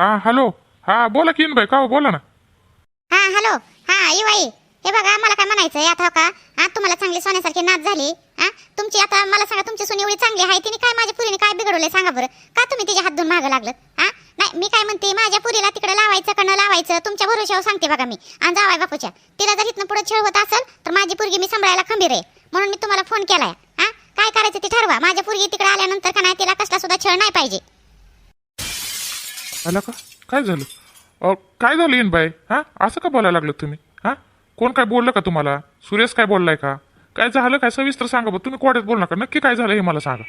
हा हॅलो. हा बोला की भाई का हो, बोला ना. हा हॅलो. हा युवाई हे बघा मला काय म्हणायचंय आता हो का? हा तुम्हाला चांगली सोन्यासारखी नाच झाली. हा तुमची आता मला सांगा तुमची सून एवढी चांगली आहे तिने काय माझ्या पुरीने काय बिघडवलंय सांगा बरं. का तुम्ही तिच्या हात धुवून मागं लागलं? हा? नाही मी काय म्हणते माझ्या पुरीला तिकडे लावायचं का न लावायचं तुमच्या भरोश्यावर सांगते बघा मी. आणि जावाय बापूच्या. तिला जर इथनं पुढे छळ होत असेल तर माझी पुरगी मी सांभाळायला खंबीर आहे. म्हणून मी तुम्हाला फोन केलाय. हा? काय करायचं ते ठरवा. माझ्या पुरगी तिकडे आल्यानंतर का नाही तिला कसला सुद्धा छळ नाही पाहिजे. आला का? काय झालं? अ, काय झालं येईन बाय हा? असं का बोलायला लागलं तुम्ही? हा? कोण काय बोललं का तुम्हाला? सुरेश काय बोललाय का? काय झालं? काय सविस्तर सांगा बरं. तुम्ही कोड्यात बोल नका. नक्की काय झालं हे मला सांगा.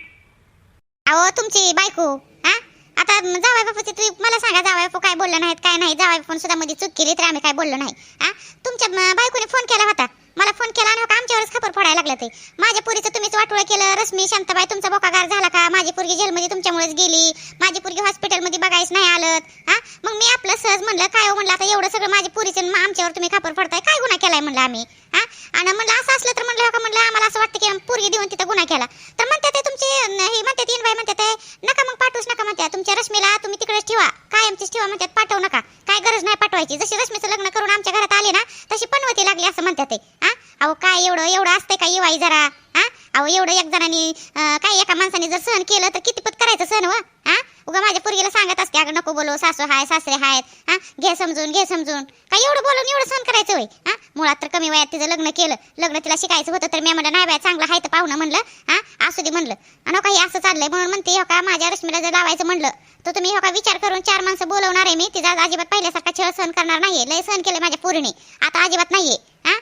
अहो तुमची बायको हा? आता जावाय बापूची तुम्ही मला सांगा जावाय बापू काय बोललं नाहीत काय नाही? जावाय बापून सुद्धा मध्ये चूक केली तर आम्ही काय बोललो नाही हा? तुमच्या म, बायकोने फोन केला होता. मला फोन केला आणि हो का आमच्यावरच खबर पडायला लागलं ते. माझ्या पुरीचं तुम्हीच वाटोळं केलं रश्मी शांताबाई तुमचा बोकागार झाला का? माझी पुरगी जेलमध्ये तुमच्यामुळेच गेली. माझी पुरगी हॉस्पिटलमध्ये बघायच नाही आलं हा? मग मी आपलं सहज म्हणलं काय हो म्हणलं आता एवढं सगळं माझी पुरीचं आमच्यावर तुम्ही खापर पडताय काय गुन्हा केलाय म्हणलं आम्ही? हा? आणि म्हणलं असं असलं तर म्हणलं हो का म्हणलं आम्हाला असं वाटतं की पुरगी देऊन तिथं गुन्हा केला. तर म्हणतात ते तुमचे हे म्हणतात तीन बाई म्हणतात ते, नका मग पाठवूच नका म्हणतात. तुमच्या रश्मीला तुम्ही तिकडेच ठेवा. कायमचीच ठेवा म्हणतात पाठवू नका. काय गरज नाही पाठवायची. जशी रश्मीचं लग्न करून आमच्या घरात आले ना तशी पनवती लागली असं म्हणतात ते काय एवढं एवढं असतंय का येवाई जरा? हा? अहो एवढं एक जणांनी काय एका माणसाने जर सहन केलं तर किती पत करायचं सहन व हा? उगा माझ्या पोरगीला सांगत असते अगं नको बोलो सासू हाय सासरे आहेत हा? घे समजून घे समजून. काय एवढं बोलून एवढं सहन करायचं होय? हा? मुळात तर कमी वयात तिचं लग्न केलं. लग्न तिला शिकायचं होतं तर मी म्हणलं नाही बाय चांगलं आहे तर पाहुणं म्हणलं. हा? असू दे म्हणलं. आणि हो काही असं चाललंय म्हणून म्हणते हो का माझ्या रश्मीला जर लावायचं म्हणलं तर तुम्ही हो का विचार करून चार माणसं बोलवणार आहे मी? तिचा अजिबात पहिल्यासारखा छळ सहन करणार नाहीये. लय सहन केलं माझ्या पोरीने. आता अजिबात नाहीये. हा?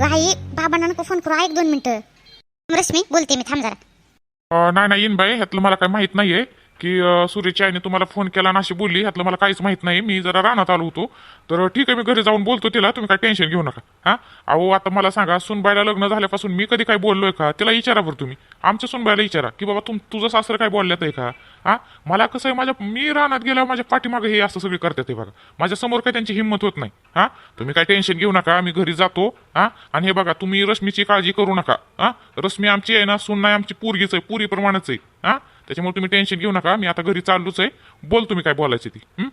राही बाबांना नको फोन करू. एक दोन मिनिटं. रश्मी बोलते मी थांब जरा. नाही नाही येईन बाई ह्यातलं मला काही माहीत नाहीये. की अ, आईने तुम्हाला फोन केला नाशी अशी बोलली ह्यातलं मला काहीच माहीत नाही मी जरा रानात आलो होतो. तर ठीक आहे मी घरी जाऊन बोलतो तिला तुम्ही काय टेन्शन घेऊ नका. हा? अहो आता मला सांगा सुनबाईला लग्न झाल्यापासून मी कधी काय बोललोय का? तिला विचारा बरं तुम्ही. आमच्या सुनबाईला विचारा की बाबा तुम तुझं सासरं काय बोलल्यात आहे का? हा? मला कसं आहे माझ्या मी रानात गेल्यावर माझ्या पाठीमागे हे असं सगळी करतात हे बघा. माझ्यासमोर काय त्यांची हिंमत होत नाही. हा? तुम्ही काय टेन्शन घेऊ नका मी घरी जातो. हा? आणि हे बघा तुम्ही रश्मीची काळजी करू नका. हा? रश्मी आमची आहे ना सुन नाही आमची पोरगीच आहे पुरीप्रमाणेच आहे. हा? त्याच्यामुळे तुम्ही टेन्शन घेऊ नका. मी आता घरी चाललोच आहे. बोल तुम्ही काय बोलायची ती हं?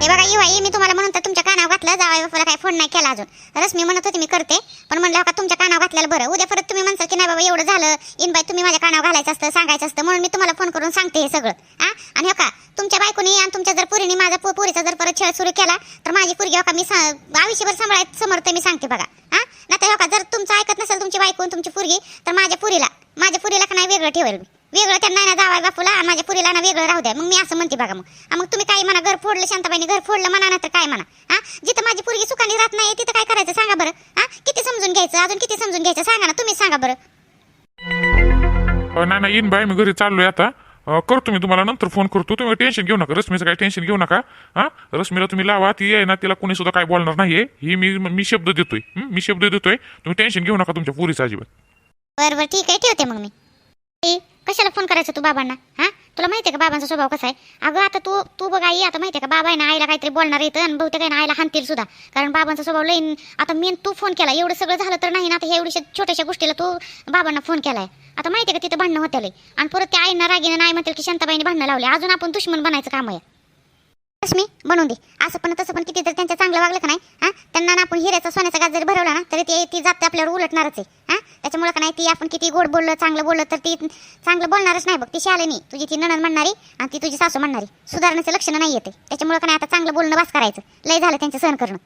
हे बघा युवाई मी तुम्हाला म्हणून तुमच्या कानावर घातलं. जावा बापूला काय फोन नाही केला अजून. रश्मी म्हणत होती मी करते. पण म्हणलं हो का तुमच्या कानावर घातलेलं बरं. उद्या परत तुम्ही म्हणसाल की नाही बाबा एवढं झालं. इन बाई तुम्ही माझ्या कानावर घालायचं असतं सांगायचं असतं. म्हणून मी तुम्हाला फोन करून सांगते हे सगळं. हा आणि हो का तुमच्या बायकोनी आणि तुमच्या जर पुरीने माझा पो- पोरीचा जर परत छळ सुरू केला तर माझी पुरगी हो का मी सा- आयुष्यभर सांभाळायचं समर्थ मी सांगते बघा. हा नाही हो का जर तुमचं ऐकत नसेल तुमची बायको आणि तुमची पुरगी तर माझ्या पुरीला माझ्या पुरीला का नाही वेगळं ठेवेल मी. वेगळं त्यांना ना जावाय बापूला आणि माझ्या पुरीला ना वेगळं राहू द्या. मग मी असं म्हणते बघा मग. मग तुम्ही काही म्हणा घर फोडलं शांताबाईने घर फोडलं म्हणा ना तर काय म्हणा. हा जिथं माझी पुरगी सुखाने राहत नाही तिथं काय करायचं सांगा बरं. हा किती समजून घ्यायचं अजून किती समजून घ्यायचं सांगा ना तुम्ही सांगा बरं. अ, नाही नाही येईन बाई मी घरी चाललोय आता. करतो मी तुम्हाला नंतर फोन करतो. तुम्ही टेन्शन घेऊ नका रश्मीचं काही टेन्शन घेऊ नका. हा रश्मीला तुम्ही लावा ती आहे ना तिला कोणी सुद्धा काय बोलणार नाहीये. ही मी मी शब्द देतोय? मी शब्द देतोय. तुम्ही टेन्शन घेऊ नका तुमच्या पुरीचं अजिबात. बरं बरं ठीक आहे ठेवते मग मी. ए, कशाला फोन करायचा तू बाबांना? हा? तुला माहिती आहे का बाबांचा स्वभाव कसा आहे? अगं आता तू तू बघ आई आता माहिती आहे का बाबा आहे ना आईला काहीतरी बोलणार येतं आणि बहुतेक आहे ना आईला हानतील सुद्धा. कारण बाबांचा स्वभाव लईन आता मी तू फोन केला एवढं सगळं झालं तर नाही ना आता एवढ्या छोट्याशा गोष्टीला तू बाबांना फोन केलाय. आता माहिती आहे का तिथं भांडणं होत्यालय आणि परत त्या आईनं रागीनं नाही म्हणतील की शांताबाईने भांडणं लावले. अजून आपण दुश्मन बनायचं काम आहे. रश्मी बनवून दे. असं पण तसं पण किती जर त्यांच्या चांगलं वागलं का नाही? हा? त्यांना ना आपण हिऱ्याचा सोन्याचा गाज जरी भरवला ना तरी ते ती जाते आपल्यावर उलटणारच आहे. हा? त्याच्यामुळं का नाही ती आपण किती गोड बोललं चांगलं बोललं तर ती चांगलं बोलणारच नाही बघ. ती शालिनी तुझी ती नणन म्हणणारी आणि ती तुझी सासू म्हणणारी. सुधारण्याचं लक्षण नाही येते त्याच्यामुळं का नाही आता चांगलं बोलणं वास करायचं. लय झालं त्यांचं सहन करणं.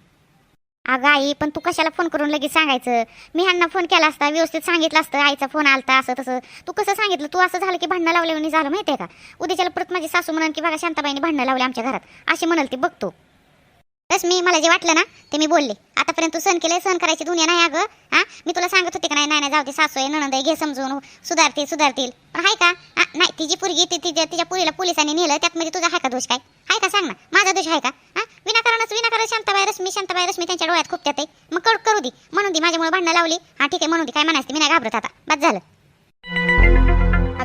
अगं आई पण तू कशाला फोन करून लगेच सांगायचं? मी ह्यांना फोन केला असता व्यवस्थित सांगितलं असतं आईचा फोन आलता असं तसं. तू कसं सांगितलं? तू असं झालं की भांडणं लावल्यावर झालं झालं आहे का? उद्याच्याला परत माझी सासू म्हणाल की बघा शांताबाईने भांडणं लावले आमच्या घरात. अशी म्हणाल ती. बघतो बस मी मला जे वाटलं ना ते मी बोलले. आतापर्यंत तू सण केलंय सहन करायची दुनिया नाही अगं. हा? मी तुला सांगत होते का नाही नाही जाऊ दे सासू आहे नणंद आहे घे समजून सुधारतील सुधारतील. पण आहे का? नाही तिची पुरगी ती तिच्या तिच्या पुरीला पोलिसांनी नेलं त्यात म्हणजे तुझा आहे का दोष काय? आहे का? सांग ना. माझा दोष आहे का? हा? विनाकारणच विनाकारण शांताबाई रश्मी शांताबाई रश्मी त्यांच्या डोळ्यात खूप त्यात आहे. मग करू करू दे. म्हणून दे माझ्यामुळे भांडणं लावली. हा ठीक आहे म्हणून दे काय म्हणायचं मी नाही घाबरत आता. बस झालं.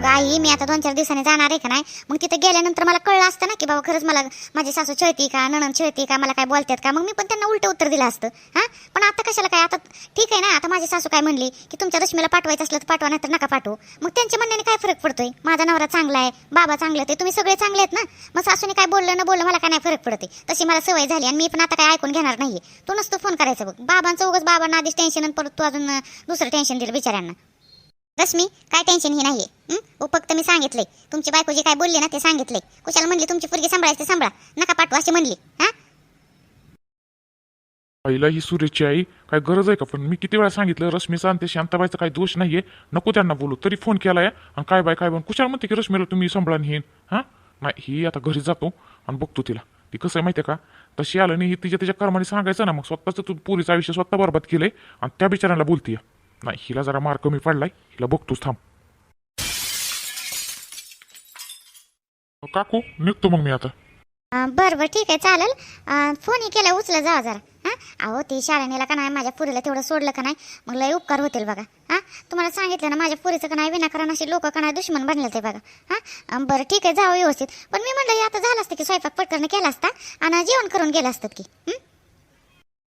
अगं आई मी आता दोन चार दिवसांनी जाणार आहे का नाही? मग तिथं गेल्यानंतर मला कळलं असतं ना की बाबा खरंच मला माझी सासू छळती का नणन छळती का मला काय बोलतात का? मग मी पण त्यांना उलट उत्तर दिलं असतं. हां? पण आता कशाला काय? आता ठीक आहे ना? आता माझी सासू काय म्हणली? की तुमच्या रश्मीला पाठवायचं असलं तर पाठवा नाही तर नका पाठवू. मग त्यांच्या म्हणण्याने काय फरक पडतोय? माझा नवरा चांगला आहे बाबा चांगले आहेत, तुम्ही सगळे चांगले आहेत ना? मग सासूने काय बोललं ना बोललं मला काय नाही फरक पडते तशी मला सवय झाली आणि मी पण आता काय ऐकून घेणार नाही तू नसतो फोन करायचा बघ. बाबांचं उगाच बाबांना आधीच टेन्शन परत तू अजून दुसरं टेन्शन दिलं बिचाऱ्यांना. रश्मी काय टेन्शन ही नाहीये. ओ फक्त मी सांगितलंय. तुमची बायको जी काय बोलली ना ते सांगितले कुशाला म्हणली तुमची पोरगी सांभाळायची सांभाळा. नका पाठवा अशी म्हणली. हा? आईला ही सुरेची आई काय गरज आहे का? पण मी किती वेळा सांगितलं रश्मीचा आणि ते शांताबाईचा काही दोष नाहीये. नको त्यांना बोलू. तरी फोन केलाय आणि काय बाय काय बाय कुशाला म्हणते की रश्मीला तुम्ही सांभाळा येईन हा. नाही ही आता घरी जातो आणि बघतो तिला. ती कसं आहे माहितीये का? तशी आलं नाही ही तिच्या तिच्या कर्माने सांगायचं ना मग स्वतःचं तू पुरीचं आयुष्य स्वतः बरबाद केलंय आणि त्या बिचाराला बोलतीय. नाही हिला जरा मार कमी पडलाय हिला बघतोच थांब काकू निघतो मग मी आता बरं बरं ठीक आहे चालेल फोनही केला उचला जा जरा हां अहो ते शाळेनेला का नाही माझ्या पुरीला तेवढं सोडलं का नाही मग लय उपकार होतील बघा हां तुम्हाला सांगितलं ना माझ्या पुरीचं का नाही विनाकारण अशी लोक का नाही दुश्मन बनले ते बघा हां बरं ठीक आहे जावं व्यवस्थित पण मी म्हणलं हे आता झालं असतं की स्वयंपाक पटकन केला असता आणि जेवण करून गेलं असतं की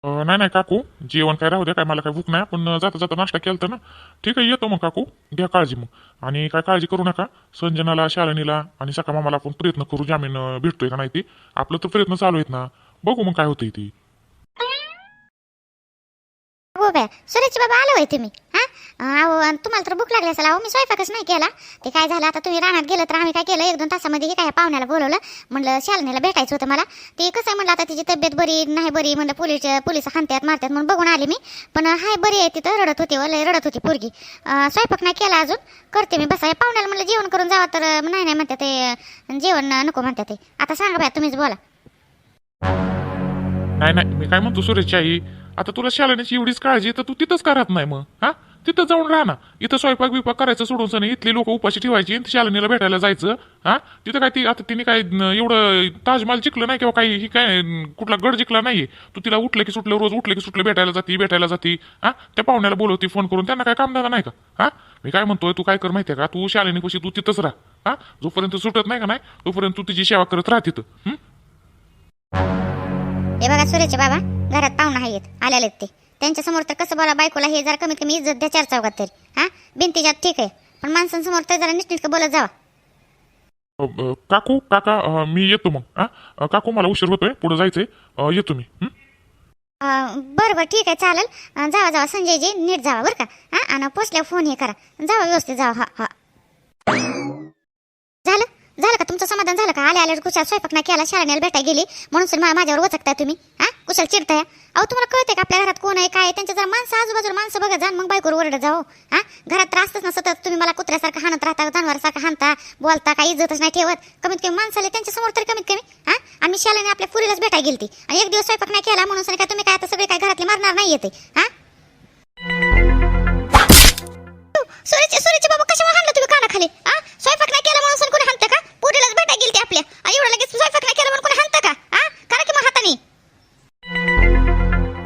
नाही नाही काकू जेवण काय राहू द्या काय मला काय भूक नाही पण जाता जाता नाश्ता केला तर ना. ठीक आहे येतो मग काकू घ्या काळजी मग. आणि काय काळजी करू नका संजनाला शालिनीला आणि सका मामाला आपण प्रयत्न करू जामीन भेटतोय का नाही ती. आपलं तर प्रयत्न चालू आहेत ना. बघू मग काय होतंय ती. हो सुरेश बाबा आलो होय तुम्ही. अहो आणि तुम्हाला तर भूक लागली असेल अहो मी स्वयंपाकच नाही केला. ते काय झालं आता तुम्ही रानात गेलं तर आम्ही काय केलं एक दोन तासामध्ये काय पाहुण्याला बोलवलं. म्हणलं शालनेला भेटायचं होतं मला. ते कसं आहे म्हणलं आता तिची तब्येत बरी नाही बरी म्हणलं पोलीस पोलीस हानत्यात मारतात म्हणून बघून आले मी. पण हाय बरी आहे तिथं रडत होती व रडत होती पोरगी. स्वयंपाक नाही केला अजून करते मी बसा. पाहुण्याला म्हणलं जेवण करून जावं तर नाही नाही म्हणतात ते जेवण नको म्हणतात ते. आता सांगा बाय तुम्हीच बोला. नाही नाही मी काय म्हणतो सुरेशची आई आता तुला शालिनीची एवढीच काळजी तर तू तिथंच करत नाही मग हा? तिथं जाऊन राहा ना. इथं स्वयंपाक बिपाक करायचं सोडून सण. इथली लोक उपाशी ठेवायची आणि शालिनीला भेटायला जायचं. हा? तिथं काय ती आता तिने काय न, एवढं ताजमहाल जिंकलं नाही किंवा काही ही काय न, कुठला गड जिंकला नाहीये. तू तिला उठलं की सुटलं रोज उठलं की सुटलं भेटायला जाती भेटायला जाती. हा? त्या पाहुण्याला बोलवती फोन करून. त्यांना काय कामधंदा नाही का? हा? मी काय म्हणतोय तू काय कर माहितीये का? तू शालिनीपाशी तू तिथंच राहा. हा? जोपर्यंत सुटत नाही का नाही तोपर्यंत तू तिची सेवा करत राहा तिथं. हं? हे बघा सुरेचे बाबा घरात पाहुणा आहेत. आलेले ते. त्यांच्यासमोर तर कसं बोला बायकोला हे जरा कमीत कमी इज्जत द्या चार चौकात तरी. हा? भिंतीच्यात ठीक आहे. पण माणसांसमोर तर जरा नीटनीटकं बोलत जावा. अ, अ, काकू काका अ, मी येतो मग. हा? अ, काकू मला उशीर होतोय. पुढे जायचंय. अ, येतो मी. हं? अं, बरं बरं ठीक आहे. चालेल. अं, जावा जावा. संजयजी नीट जावा बरं का? हा? आणि पोचल्यावर फोन हे करा. जावा व्यवस्थित जावा. हा हा. तुमचं समाधान झालं का? आले आले कुशाल स्वयंपाक नाही केला शाळेला भेटाय गेली. म्हणून सर माझ्यावर वचकताय तुम्ही हा? कुशाल चिडताय. अहो तुम्हाला कळतंय का आपल्या घरात कोण आहे काय त्यांच्या जरा माणसं आजूबाजूला माणसं बघा जा मग बायकोर ओरडत जाओ हो, हा घरात त्रासच ना सतत तुम्ही मला कुत्र्यासारखं हाणत राहता जनावरासारखं हाणता बोलता काही इज्जतच नाही ठेवत. कमीत कमी माणसाला त्यांच्यासमोर तरी कमीत कमी हा? आम्ही शाळेने आपल्या पुरीलाच भेटाय गेली आणि एक दिवस स्वयंपाक नाही केला म्हणून सर काय तुम्ही काय आता सगळे काय घरातले मारणार नाही येते हा? सुरेचे सुरेचे बाबा कशामुळे हाणलं तुम्ही कानाखाली हा? स्वयंपाक नाही केला म्हणून कोणी हाणतं का? पुरीलाच भेटाय गेलती आपल्या. आणि एवढं लगेच स्वयंपाक नाही केला म्हणून कोणी हाणतं का? हा करा की मग हाताने.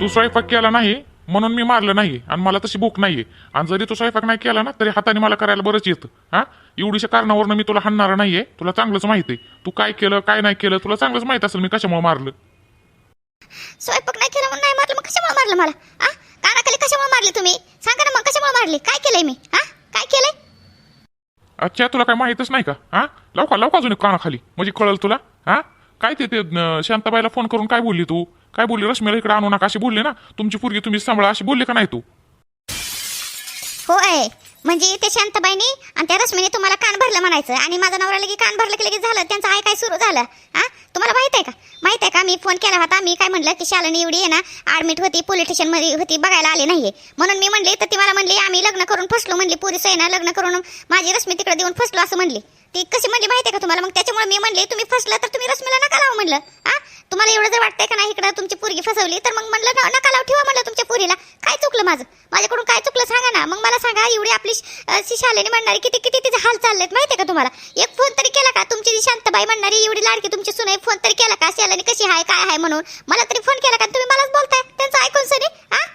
तू स्वयंपाक केला नाही म्हणून मी मारलं नाही आणि मला तशी भूक नाहीये. आणि जरी तू स्वयंपाक नाही केला ना तरी हाताने मला करायला बरंच येतं. हा एवढीशा कारणावरनं मी तुला हाणणार नाहीये. तुला चांगलंच माहिती आहे तू काय केलं काय नाही केलं तुला चांगलंच माहीत असेल मी कशामुळे मारलं. स्वयंपाक नाही केला म्हणून नाही मारलं मग कशामुळे मारलं मला? हा कानाखाली कशामुळे मारली तुम्ही? सांगा ना मग कशामुळे मारली? काय केलंय मी? हा काय केलंय? अच्छा तुला काय माहितच नाही का? हा? लवकर लवकर अजून एक कानाखाली. म्हणजे कळल तुला? हा? काय ते ते शांताबाईला फोन करून काय बोलली तू? काय बोलली? रश्मीला इकडे आणू नका अशी बोलली ना? तुमची पोरगी तुम्ही सांभाळा अशी बोलली का नाही तू? होय. म्हणजे ते शांतबाईनी आणि त्या रश्मीने तुम्हाला कान भरलं म्हणायचं. आणि माझा नवरा लगे कान भरलं की लगेच झालं. त्यांचं आहे काय सुरू झालं? हा? तुम्हाला माहीत आहे का? माहीत आहे का? मी फोन केला होता. मी काय म्हणलं की शालिनी एवढी आहे ना ॲडमिट होती पोलीस स्टेशनमध्ये होती बघायला आली नाहीये. म्हणून मी म्हणले तर ती मला म्हणली आम्ही लग्न करून फसलो म्हणली. पुरी आहे ना लग्न करून माझी रश्मी तिकडे देऊन फसलो असं म्हणली. ती कशी म्हणली माहिती आहे का तुम्हाला? मग त्याच्यामुळे मी म्हणले तुम्ही फसला तर तुम्ही रश्मीला नका लावू म्हणलं. हा तुम्हाला एवढं जर वाटतंय का नाही इकडं तुमची पोरगी फसवली तर मग म्हणलं ना नका लावू ठेवा म्हणलं तुमच्या पुरीला. काय चुकलं माझं? माझ्याकडून काय चुकलं सांगा ना. मग मला सांगा एवढी आपली अं, शालेने म्हणणारी किती किती तिचे हाल चाललेत माहिती आहे का तुम्हाला? एक फोन तरी केला का? तुमची जी शांतबाई म्हणणारी एवढी लाडकी तुमची सुनाई फोन तरी केला का? शालेने कशी आहे काय आहे म्हणून? मला तरी फोन केला का? तुम्ही मलाच बोलताय. त्यांचं ऐकून सनी हा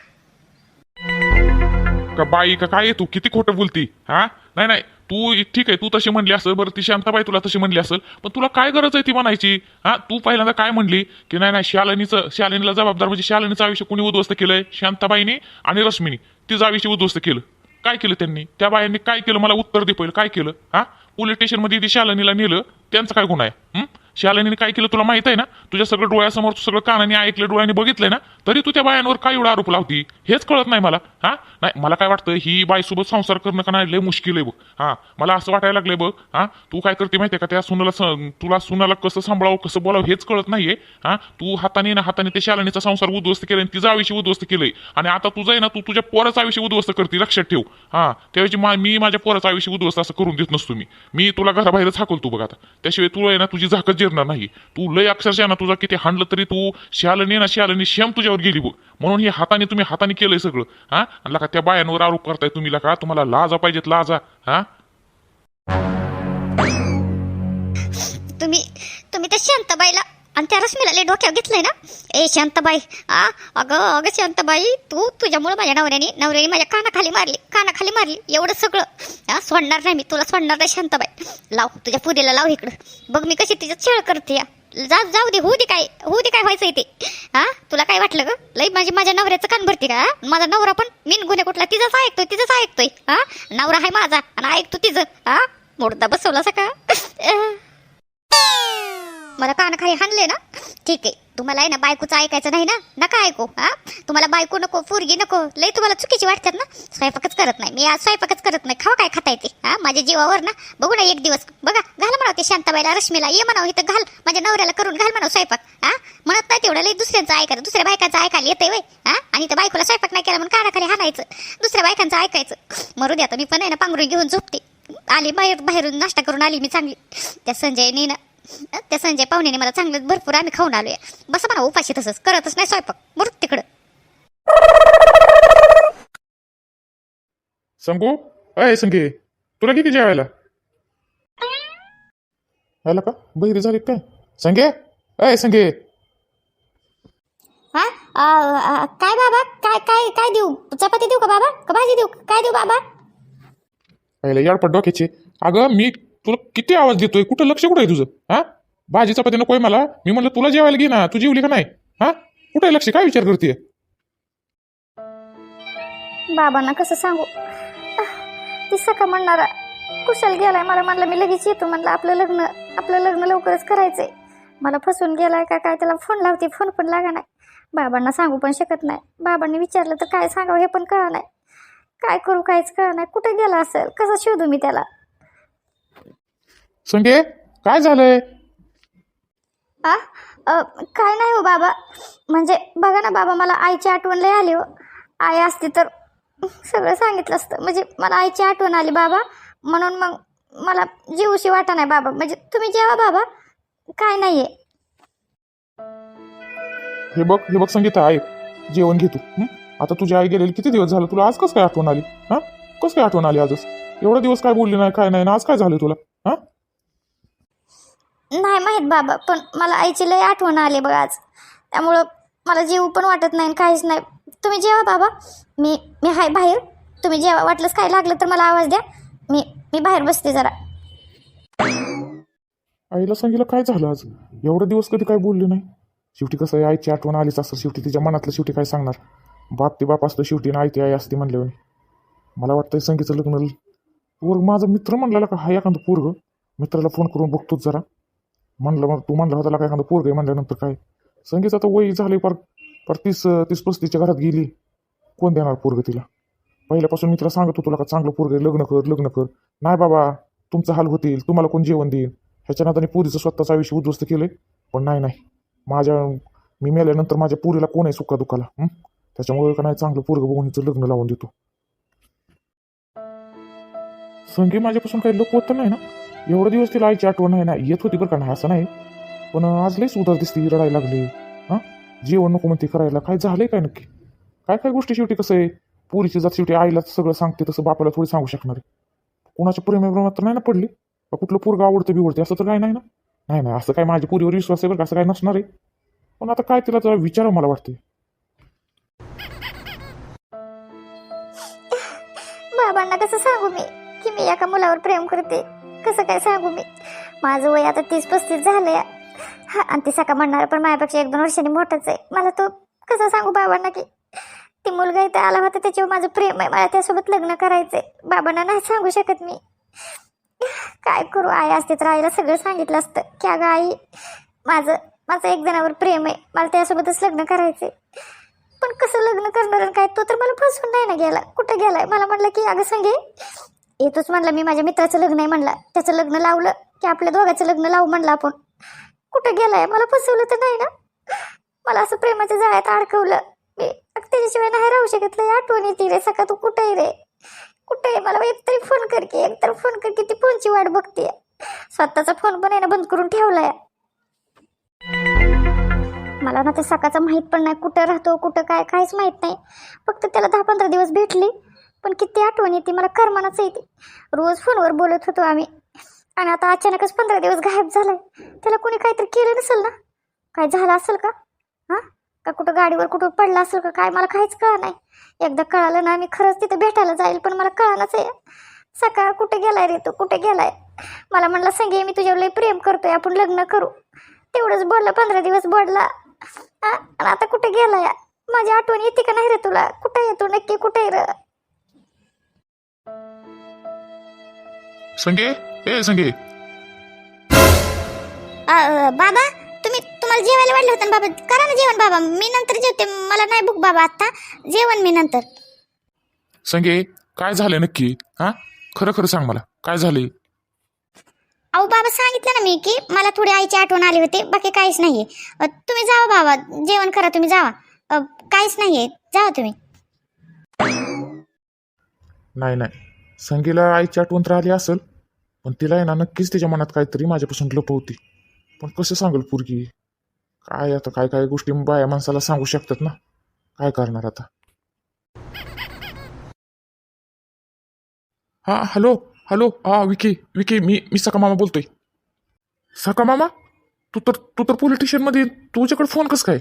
का बाई का काय तू? किती खोटं बोलती? हा? नाही नाही. तू ठीक आहे तू तशी म्हणली असेल बरं ती शांताबाई तुला तशी म्हणली असेल पण तुला काय गरज आहे ती म्हणायची? हा? तू पहिल्यांदा काय म्हणली? की नाही नाही शालिनीचं शालिनीला जबाबदार म्हणजे शालिनीचं आयुष्य कोणी उद्ध्वस्त केलंय? शांताबाईने आणि रश्मीनी. तिचं आयुष्य उद्ध्वस्त केलं. काय केलं त्यांनी? त्या बायांनी काय केलं? मला उत्तर दे पहिलं. काय केलं? हा? पोलीस स्टेशनमध्ये ती शालिनीला नेलं त्यांचं काय गुन्हा आहे? शालिनीने काय केलं तुला माहीत आहे ना? तुझ्या सगळं डोळ्यासमोर तू सगळं कानाने ऐकलं डोळ्याने बघितलंय ना? तरी तू त्या बायांवर काय एवढा आरोप लावती? हेच कळत नाही मला. हा? नाही मला काय वाटतं ही बाईसोबत संसार करणं का नाही लय मुश्किल आहे बघ. हा मला असं वाटायला लागलंय बघ. हा? तू काय करते माहितीये का? त्या सुनाला तुला सुनाला कसं सांभाळावं कसं बोलावं हेच कळत नाहीये. हा? तू हाताने ना हाताने त्या शालिनीचा संसार उद्ध्वस्त केलाय आणि तिचं आयुष्य उद्ध्वस्त केलंय. आणि आता तुझं आहे ना तू तुझ्या पोराचा आयुष्य उद्ध्वस्त करते लक्षात ठेव. हा? त्यावेळी मा- मी माझ्या पोराचा आयुष्य उद्ध्वस्त असं करून देत नसतो मी. मी तुला घराबाहेरच हाकलतो बघ आता. त्याशिवाय तुला आहे ना तुझी झाकत जिरणार नाही. तू लय अक्षरशः ना तुझा किती हांडलं तरी तू शालनी ना शालनी शेम तुझ्यावर गेली बघ. म्हणून हे हाताने तुम्ही हाताने केलंय सगळं. हा? आणि लका त्या बायांवर आरोप करताय तुम्ही लका. तुम्हाला लाजा पाहिजेत लाजा. हा? तुम्ही तुम्ही त्या शांताबाईला आणि त्या रश्मीला डोक्यावर घेतलंय ना? ए शांताबाई आ अगं अगं शांताबाई तू तुझ्यामुळे माझ्या नवऱ्याने नवऱ्याने माझ्या कानाखाली मारली कानाखाली मारली एवढं सगळं. हा सोडणार नाही मी तुला सोडणार नाही शांताबाई. लाव तुझ्या पुरीला लाव इकडं. बघ मी कशी तिचं छळ करते या. जा जाऊ दे होऊ दे काय होऊ दे काय व्हायचं ते. हा तुला काय वाटलं ग? लई माझी माझ्या नवऱ्याचं कान भरते का माझा नवरा पण मीन गुन्हे कुठला तिचंच ऐकतोय तिचंच ऐकतोय हा नवरा आहे माझा आणि ऐकतो तिचं हा मोडदा बसवला सका तुम्हाला कानाखाली हाणले ना? ठीक. आहे तुम्हाला आहे ना बायकोचं ऐकायचं नाही ना? नका ऐकू हा? तुम्हाला बायको नको पोरगी नको लई तुम्हाला चुकीची वाटतात ना? स्वयंपाकच करत नाही. मी आज स्वयंपाकच करत नाही. खावा काय खाता येते हा? माझ्या जीवावर ना? बघू ना एक दिवस. बघा घाल म्हणाव ते शांताबाईला रश्मीला. ये म्हणावं इथं घाल. माझ्या नवऱ्याला करून घाल म्हणावं स्वयंपाक हा? म्हणत नाही तेवढं लई दुसऱ्यांचं ऐकायचं. दुसऱ्या बायकांचं ऐकायला येतंय वय हा? आणि त्या बायकोला स्वयंपाक नाही केला म्हणून कानाखाली हाणायचं. दुसऱ्या बायकांचं ऐकायचं. मरू द्या आता मी पण आहे ना पांघरून घेऊन झोपते. आली बाहेर बाहेरून नाश्ता करून आली मी चांगली. त्या संजयने ना त्या संजय पाहुण्याने मला चांगलं भरपूर आम्ही खाऊन आलोय. बस म्हणा उपाशी तसंच. करतच नाही स्वयंपाक. बरं तिकडं. संगू अय संगे. तुला किती जेवायला? आला का? बहिरी झाली काय? संगे? अय संगे. हा? अ, अ, काय बाबा? काय काय काय देऊ? चपाती देऊ का बाबा? का भाजी देऊ? काय देऊ बाबा? पहिला याडपट डोक्याचे. अगं मी तुला किती आवाज देतोय? कुठं लक्ष कुठं आहे तुझं? हा? भाजी चपाती नकोय मला. मी म्हणलं तुला जेवायला घे ना. तू जेवली का नाही? हा? कुठं लक्ष? काय विचार करते बाबांना कसं सांगू? ती सका म्हणणारा कुशल गेलाय मला म्हणलं मी लगेच येतो म्हणलं. आपलं लग्न आपलं लग्न लवकरच करायचंय. मला फसून गेलाय का काय? त्याला फोन लावते. फोन पण लागा नाही. बाबांना सांगू पण शकत नाही. बाबांनी विचारलं तर काय सांगावं हे पण कळा नाही. काय करू काहीच कळा नाही. कुठे गेला असेल? कसं शोधू मी त्याला? संगे काय झालंय? आ अ, काय नाही हो बाबा. म्हणजे बघा ना बाबा मला आईची आठवण लय आली हो. आई असती तर सगळं सांगितलं असतं. म्हणजे मला आईची आठवण आली बाबा. म्हणून मग मला जीवशी वाटा नाही बाबा. म्हणजे तुम्ही जेवा बाबा. काय नाही आहे हे बघ हे बघ संगीता ऐक जेवण घे तू. हं? आता तुझी आई गेलेली किती दिवस झालं? तुला आज कसं काय आठवण आली? हा? कसं काय आठवण आली आजच? एवढे दिवस काय बोलली नाही काय नाही ना आज काय झालं तुला? नाही माहीत बाबा पण मला आईची लय आठवण आली बघा आज. त्यामुळं मला जेवू पण वाटत नाही आणि काहीच नाही. तुम्ही जेवा बाबा. मी मी हाय बाहेर. तुम्ही जेवा वाटलंच काय लागलं तर मला आवाज द्या. मी मी बाहेर बसते जरा. आईला सांगितलं काय झालं आज? एवढे दिवस कधी काय बोलली नाही? शेवटी कसं आहे आईची आठवण आलीच असं शेवटी तिच्या मनातलं शेवटी काय सांगणार? बाप ते बाप असतं शेवटी ना आई ती आई असते म्हणल्यावर मला वाटतं संगीचं लग्न पोरग माझा मित्र म्हणलेला का हा एखादं पोरग? मित्राला फोन करून बघतोच जरा. म्हणलं मग तू म्हणलं होता काय एखादं पोरग आहे म्हणल्यानंतर काय? संगीचं आता वय झाले पर पर तीस तीस पस्तीच्या घरात गेली. कोण देणार पोरग तिला? पहिल्यापासून मी तिला सांगत होतो तुला का चांगलं पोरग लग्न कर लग्न कर. नाही बाबा तुमचं हाल होतील तुम्हाला कोण जेवण देईल? ह्याच्या नादाने पुरीचं स्वतःचं आयुष्य उद्ध्वस्त केलंय. पण नाही नाही. माझ्या मी मेल्यानंतर माझ्या पुरीला कोण आहे सुखा दुखाला त्याच्यामुळे का नाही चांगलं पोरग बघून हिचं लग्न लावून देतो. संगी माझ्यापासून काही लपवत तर नाही ना? एवढे दिवस तिला आईची आठवण आहे ना येत होती बरं का नाही असं नाही. पण आज लईच उदास दिसते रडायला लागली. हां? जेवण नको म्हणते करायला. काय झालंय काय नक्की? काय काय गोष्टी शेवटी कसं आहे? पुरीची जात शेवटी आईला सगळं सांगते तसं बापाला थोडी सांगू शकणार आहे. कोणाच्या प्रेमाप्रमात तर नाही ना पडली? कुठलं पोरग आवडतं बिवडते असं तर काय नाही ना? नाही नाही असं काय माझ्या पुरीवर विश्वास आहे बरं का असं काय नसणार आहे. पण आता काय तिला जरा विचार मला वाटते बाबांना कसं सांगू मी की मी एका मुलावर प्रेम करते. कसं काय सांगू मी? माझं वय आता तीस पस्तीस झालंय. हा आणि ती सका म्हणणार पण माझ्यापेक्षा एक दोन वर्षांनी मोठंच आहे. मला तो कसं सांगू बाबांना की ती मुलगा इथे आला होता त्याच्यावर माझं प्रेम आहे. मला त्यासोबत लग्न करायचंय. बाबांना नाही सांगू शकत मी. काय करू? आई असते तर आईला सगळं सांगितलं असतं की अगं आई माझं माझं एक जणावर प्रेम आहे. मला त्यासोबतच लग्न करायचंय. पण कसं लग्न करणार काय? तो तर मला फसवून नाही ना गेला. कुठं गेलाय? मला म्हणलं की अगं संगे येतोच म्हणला मी माझ्या मित्राचं लग्न आहे म्हणलं. त्याचं लग्न लावलं की आपल्या दोघांचं लग्न लावू म्हणलं आपण. कुठं गेलाय? मला फसवलं तर नाही ना? मला असं प्रेमाच्या जाळ्यात अडकवलं. मी त्याच्याशिवाय नाही राहू शकत. नाही आठवण येते रे सका तू कुठे रे? कुठे आहे? मला एक तरी फोन कर की एकतर फोन कर की ती फोनची वाट बघते स्वतःचा फोन पण आहे ना बंद करून ठेवलाय. मला ना ते सकाळचं माहीत पण नाही कुठं राहतो कुठं काय काहीच माहीत नाही. फक्त त्याला दहा पंधरा दिवस भेटली. पण किती आठवण येते मला करमानाच येते. रोज फोनवर बोलत होतो आम्ही. आणि आता अचानकच पंधरा दिवस गायब झालाय. त्याला कोणी काहीतरी केलं नसेल ना? काय झालं असेल का? हां? का कुठं गाडीवर कुठं पडला असेल का? काय? मला काहीच कळ नाही. एकदा कळालं ना आम्ही खरंच तिथं भेटायला जाईल पण मला कळालंच आहे. सकाळ कुठे गेलाय रे तू? कुठे गेलाय? मला म्हणलं संगे मी तुझ्यावर लय प्रेम करतोय आपण लग्न करू. तेवढंच बोललं पंधरा दिवस बोलला. आणि आता कुठे गेलाय? माझी आठवण येते का नाही रे तुला? कुठे येतो नक्की कुठे रे? संगे? ए संगे. बाबा तुम्ही तुम्हाला जेवायला वाढलं होतं ना बाबा? करा ना जेवण बाबा. मी नंतर जेवते. मला नाही भूक बाबा आता जेवण मी नंतर. संगे काय झालं नक्की? हा? खरं खरं सांग मला. काय झालंय? अहो बाबा सांगितलं ना मी की मला थोडी आईची आठवण आली होती. बाकी काहीच नाहीये. अ, तुम्ही जावा बाबा. जेवण करा तुम्ही जावा. अ, काहीच नाहीये. जावा तुम्ही. नाही नाही. संगीला आईची आठवण तर आली असेल पण तिला आहे ना नक्कीच तिच्या मनात काहीतरी माझ्यापासून लपवती. पण कसं सांगेल पोरगी? काय आता काय काय गोष्टी बाया माणसाला सांगू शकतात ना? काय करणार आता? हा हॅलो हॅलो हा विकी विकी मी मी सका मामा बोलतोय. सका मामा? तू तर तू तर पोलीस स्टेशनमध्ये तुझ्याकडे फोन कसं काय?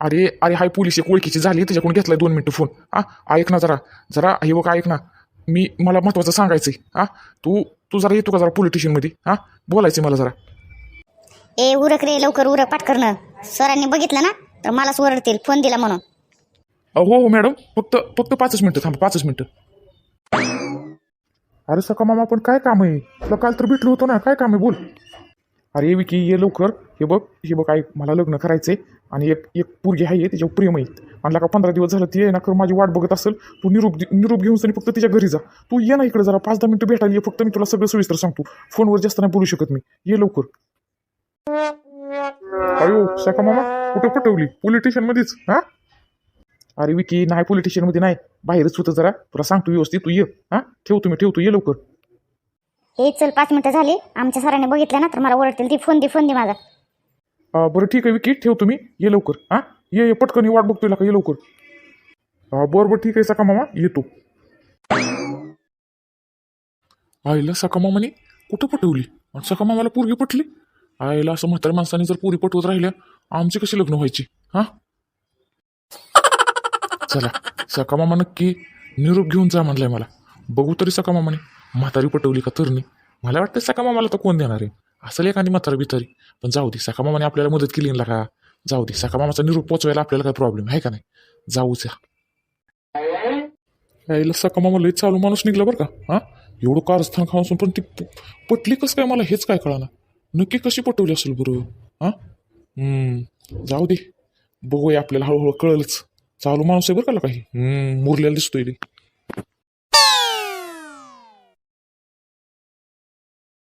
अरे अरे हाय पोलीस एक ओळखीची झाली त्याच्याकडून घेतलाय दोन मिनिटं फोन. हा ऐक ना जरा जरा हे बघ ऐक ना. मी मला महत्वाचं सांगायचंय. हा? तू तू जरा येतो का जरा पोलीस स्टेशनमध्ये हा? बोलायचंय मला जरा. ए उरक रे लवकर उरक पाठ करणं सरांनी बघितलं ना तर मलाच ओरडतील फोन दिला म्हणून. अ, हो हो मॅडम. फक्त फक्त पाचच मिनिटं थांबा पाचच मिनिटं. अरे सका मामा पण काय काम आहे? तुला काल तर भेटलो होतो ना काय काम आहे बोल. अरे विकी ये लवकर. हे बघ हे बघ काय मला लग्न करायचंय आणि एक एक पोरगी आहे तिच्यावर प्रेम आहे. म्हणला का पंधरा दिवस झालं ती आहे ना कर माझी वाट बघत असेल तू निरूप निरूप घेऊन सनी फक्त तिच्या घरी जा. तू ये ना इकडे जरा पाच दहा मिनिटं भेटायला ये फक्त मी तुला सगळं सविस्तर सांगतो. फोनवर जास्त नाही बोलू शकत मी. ये लवकर. अरे सका मामा कुठं पटवली? पोलीस स्टेशन मध्येच हा? अरे विकी नाही पोलीस स्टेशनमध्ये नाही. बाहेरच होतं जरा. तुला सांगतो व्यवस्थित तू ये. हा? ठेवतो मी ठेवतो. ये लवकर. हे चल पाच मिनिटं झाली. आमच्या सरांनी बघितलं ना तर मला ओरडतील. ती फोन दे फोन दे माझा. अं, बरं ठीक आहे विकी. ठेवतो मी ये लवकर. हा? ये ये पटकन ये वाट बघतोय का ये लवकर. बरं बरं ठीक आहे सका मामा. येतो. आईला सका मामाने कुठं पटवली? आणि सका मामाला पोरगी पटली? आईला असं म्हाताऱ्या माणसाने जर पोरी पटवत राहिल्या आमची कशी लग्न व्हायची? हा? चला सका मामा नक्की निरोप घेऊन जा म्हणलाय मला. बघू तरी सका मामाने. म्हातारी पटवली का तरणी? मला वाटतं सका मामाला तर कोण देणार आहे. असेल एखादी म्हातारी बितारी. पण जाऊ दे सका मामाने आपल्याला मदत केली ना का? जाऊ दे सका मामाचा पोचवायला आपल्याला काय प्रॉब्लेम आहे का नाही? जाऊच या यायला सका मला चालू माणूस निघला बरं का? हा? एवढं कारस्थान खाऊन पण ती पटली कसं काय मला हेच काय कळाना नक्की कशी पटवली असेल बरं? हा? जाऊ दे. बघूया आपल्याला हळूहळू कळलंच. चालू माणूस आहे बरं का काही? मुरलेला दिसतोय ते